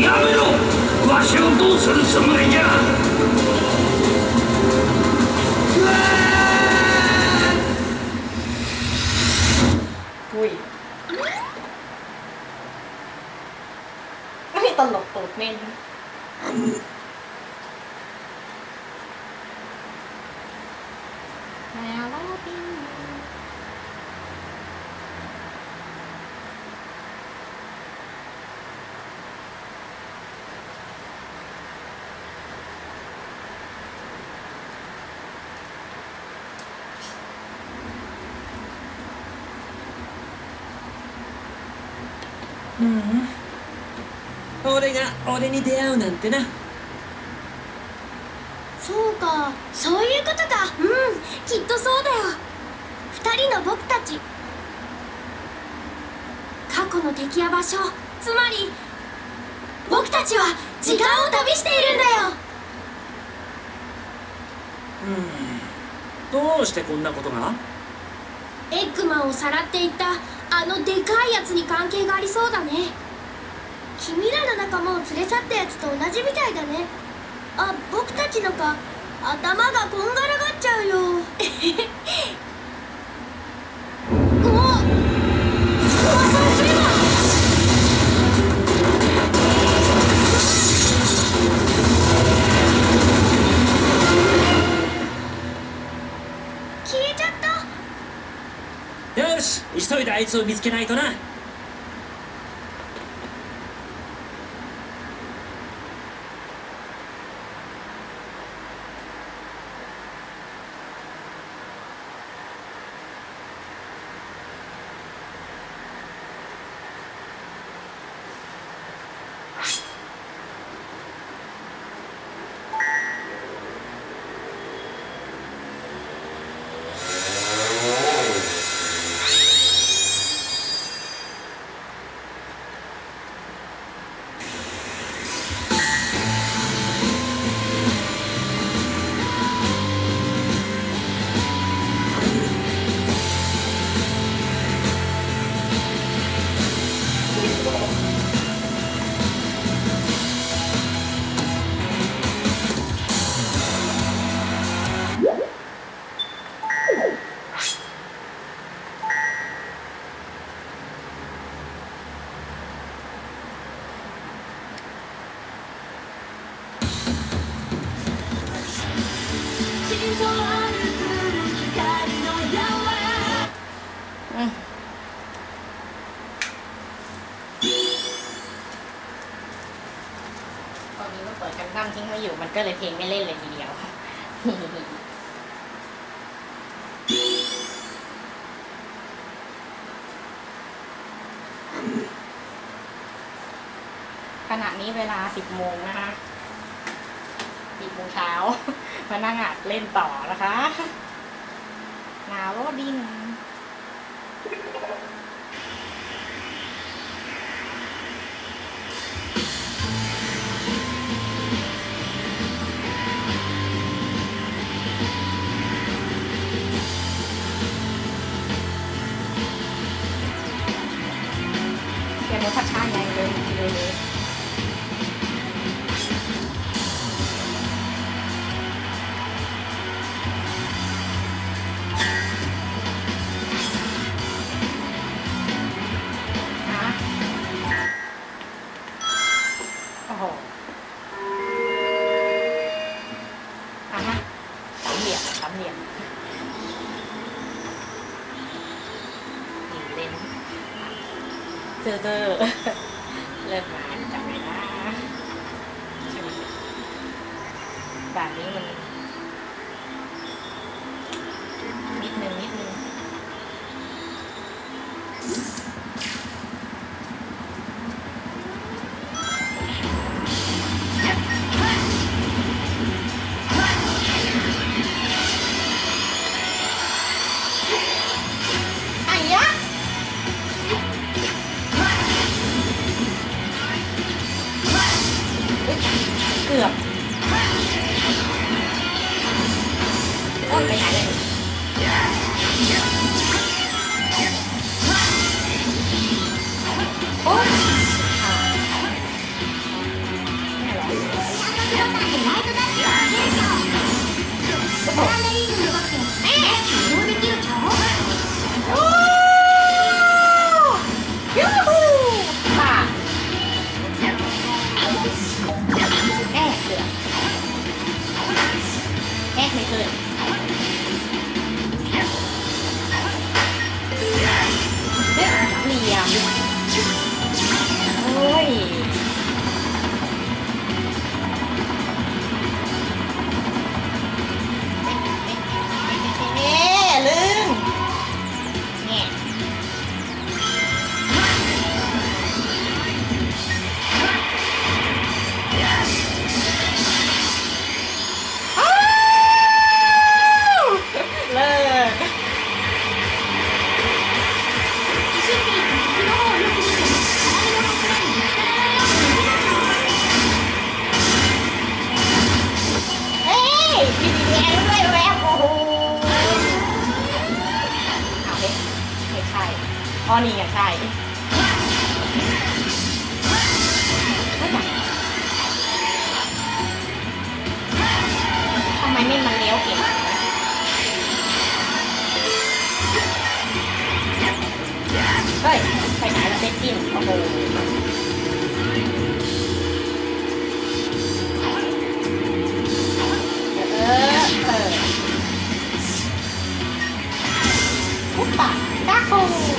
やめろわしをどうするつもりじゃ ไม่ตลกตู 俺が俺に出会うなんてな。そうか。そういうことか。うん。きっとそうだよ。二人の僕たち。過去の敵や場所。つまり僕たちは時間を旅しているんだよ。どうしてこんなことが？エッグマンをさらっていったあのでかいやつに関係がありそうだね君らの仲間を連れ去ったやつと同じみたいだね。あ僕たちのか。頭がこんがらがっちゃうよ。おっ。そうすれば。消えちゃった。よし急いであいつを見つけないとな。 ก็เลยเพลงไม่เล่นเลยทีเดียวขณะนี้เวลา 10 โมงนะคะ 10 โมงเช้า มานั่งอัดเล่นต่อนะคะ หนาวโรดิน อเจอเริ่มมาจับไม่ได้ใช่ไหมแบบนี้มัน Thank you. นี่ไงใช่ไทำไมไม่มันเลี้ยวเก่งเฮ้ยไปไหนแล้วเซ็ตจิ้นโอ้โหเอ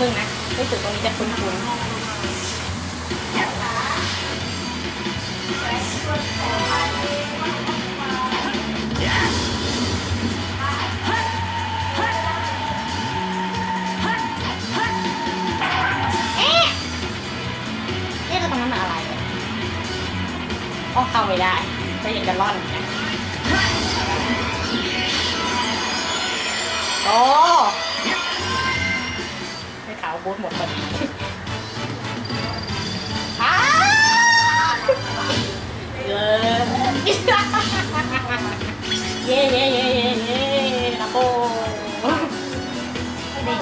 พิ่งนะรู้สึกตรงนี้จะคุ้นๆเอ๊ะเอ๊ะแล้วตรงนั้นมันอะไรเนี่ยอ๋อเข้าไม่ได้ก็ยังจะร่อนนะโอ้ บูทหมดพอดีอ้าเลยเย่เย่เย่เย่เย่นะโบนี่เรา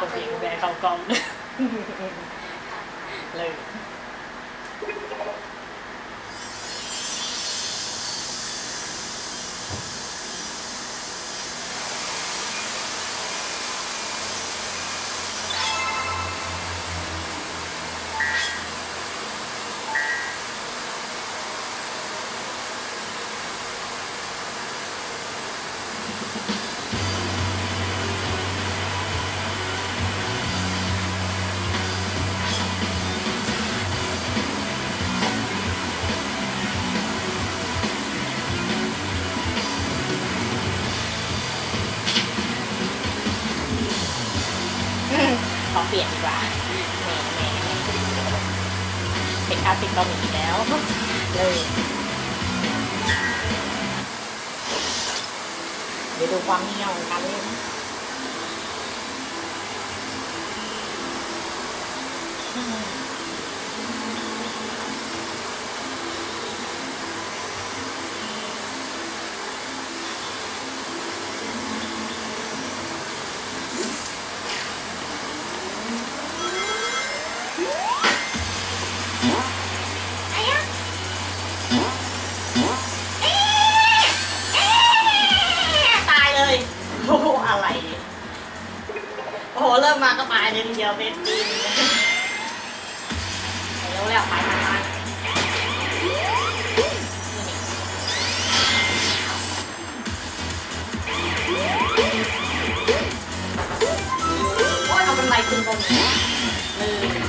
คนเสียงแบเข้ากองเลย ลี่ยนดีกว่าแหมแหมเป็นคาสิกเกาหลีแล้วเลยเดี๋ยวดูความเหี่ยวของการเล่นอืม ไปไปไปโอ้ยเอาเป็นไรขึ้นตรงนี้เลย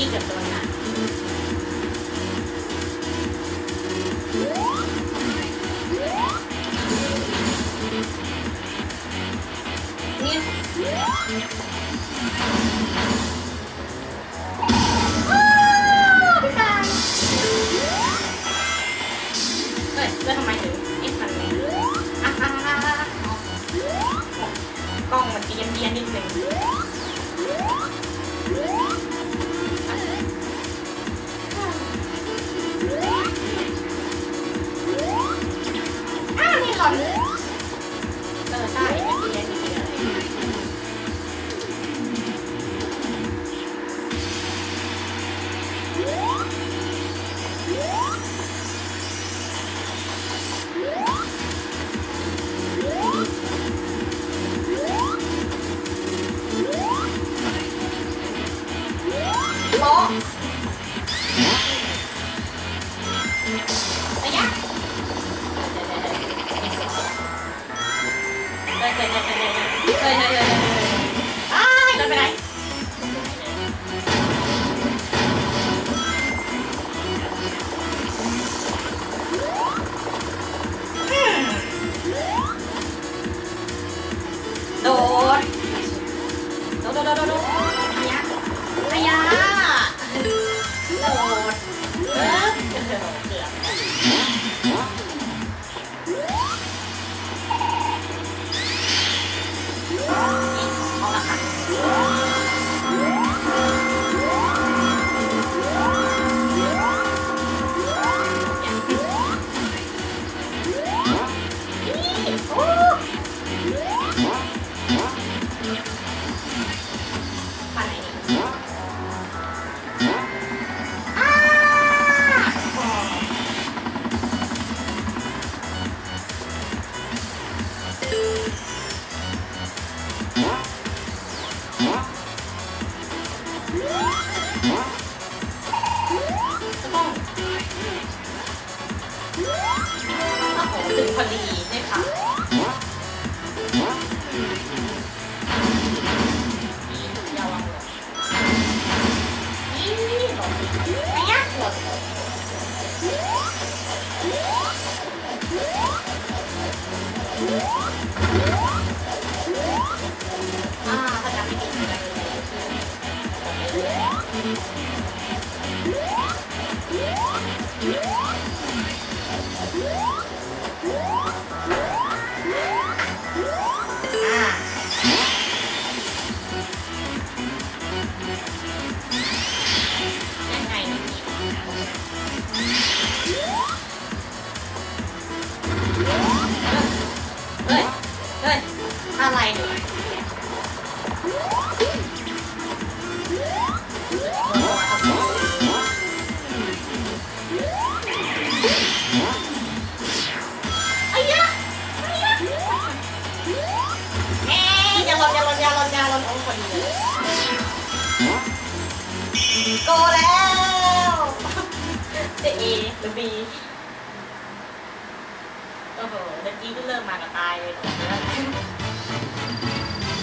いい曲をな no, no, no. คนเดียวโกแล้วจะเอหรือบีโอ้โหเมื่อกี้เพิ่งเริ่มมากับตายเลย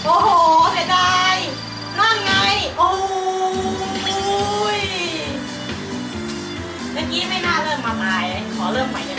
โอ้โหเสียดายนั่งไง โอ้ยเมื่อกี้ไม่น่าเริ่มมาตาย ขอเริ่มใหม่